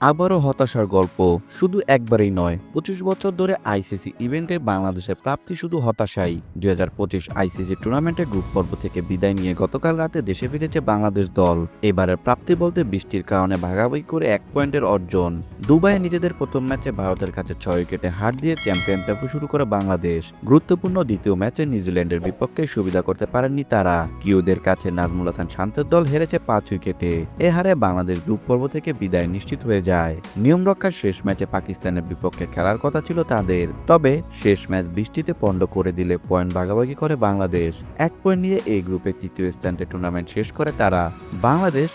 আবারও হতাশার গল্প, শুধু একবারই নয়, পঁচিশ বছর ধরে আইসিসি ইভেন্টে বাংলাদেশের প্রাপ্তি শুধু হতাশাই। দুই হাজার পঁচিশ আইসিসি টুর্নামেন্টের গ্রুপ পর্ব থেকে বিদায় নিয়ে গতকাল রাতে দেশে ফিরেছে বাংলাদেশ দল। এবারের প্রাপ্তি বলতে বৃষ্টির কারণে ভাগাভাগি করে এক পয়েন্টের অর্জন। দুবাইয়ে নিজেদের প্রথম ম্যাচে ভারতের কাছে ছয় উইকেটে হার দিয়ে চ্যাম্পিয়ন ট্রফি শুরু করে বাংলাদেশ। গুরুত্বপূর্ণ দ্বিতীয় ম্যাচে নিউজিল্যান্ডের বিপক্ষে সুবিধা করতে পারেননি তারা। কিউদের কাছে নাজমুল হাসান শান্তের দল হেরেছে পাঁচ উইকেটে। এ হারে বাংলাদেশ গ্রুপ পর্ব থেকে বিদায় নিশ্চিত হয়ে যায়। নিয়ম রক্ষার শেষ ম্যাচে পাকিস্তানের বিপক্ষে খেলার কথা ছিল তাদের। তবে শেষ ম্যাচ বৃষ্টিতে পণ্ড করে দিলে পয়েন্ট ভাগাভাগি করে বাংলাদেশ। এক পয়েন্ট নিয়ে এই গ্রুপে তৃতীয় স্থানে টুর্নামেন্ট শেষ করে তারা। বাংলাদেশ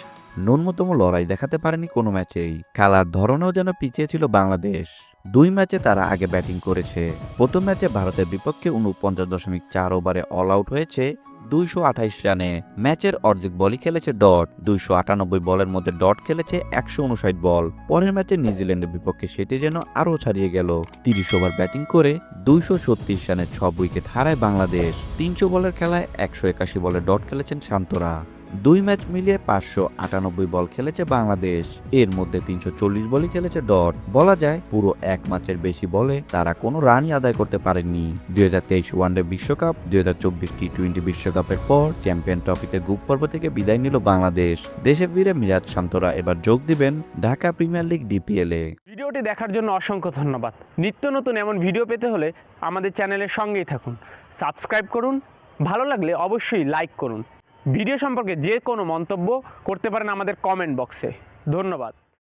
ন্যূনতম লড়াই দেখাতে পারেনি কোনো ম্যাচেই। খেলার ধরনেও যেন পিছিয়ে ছিল বাংলাদেশ। দুই ম্যাচে তারা আগে ব্যাটিং করেছে। প্রথম ম্যাচে ভারতের বিপক্ষে উনপঞ্চাশ দশমিক চার ওভারে অল আউট হয়েছে। দুইশো রানে ম্যাচের অর্ধেক বলই খেলেছে ডট। দুইশো আটানব্বই বলের মধ্যে ডট খেলেছে একশো উনষাট বল। পরের ম্যাচে নিউজিল্যান্ডের বিপক্ষে সেটি যেন আরও ছাড়িয়ে গেল। তিরিশ ওভার ব্যাটিং করে দুইশো ছত্রিশ রানের সব উইকেট হারায় বাংলাদেশ। তিনশো বলের খেলায় একশো একাশি বলে ডট খেলেছেন শান্তরা। দুই ম্যাচ মিলিয়ে পাঁচশো আটানব্বই বল খেলেছে বাংলাদেশ। এর মধ্যে তিনশো চল্লিশ বলই খেলেছে ডট। বলা যায়, পুরো এক ম্যাচের বেশি বলে তারা কোনো রানই আদায় করতে পারেননি। দুই হাজার তেইশ ওয়ানডে বিশ্বকাপ, দুই হাজার চব্বিশ টি টোয়েন্টি বিশ্বকাপের পর চ্যাম্পিয়ন ট্রফিতে গ্রুপ পর্ব থেকে বিদায় নিল বাংলাদেশ। দেশে ফিরে মিরাজ শান্তরা এবার যোগ দিবেন ঢাকা প্রিমিয়ার লিগ ডিপিএল ভিডিওটি দেখার জন্য অসংখ্য ধন্যবাদ। নিত্য নতুন এমন ভিডিও পেতে হলে আমাদের চ্যানেলের সঙ্গেই থাকুন। সাবস্ক্রাইব করুন, ভালো লাগলে অবশ্যই লাইক করুন। ভিডিও সম্পর্কে যে কোনো মন্তব্য করতে পারেন আমাদের কমেন্ট বক্সে। ধন্যবাদ।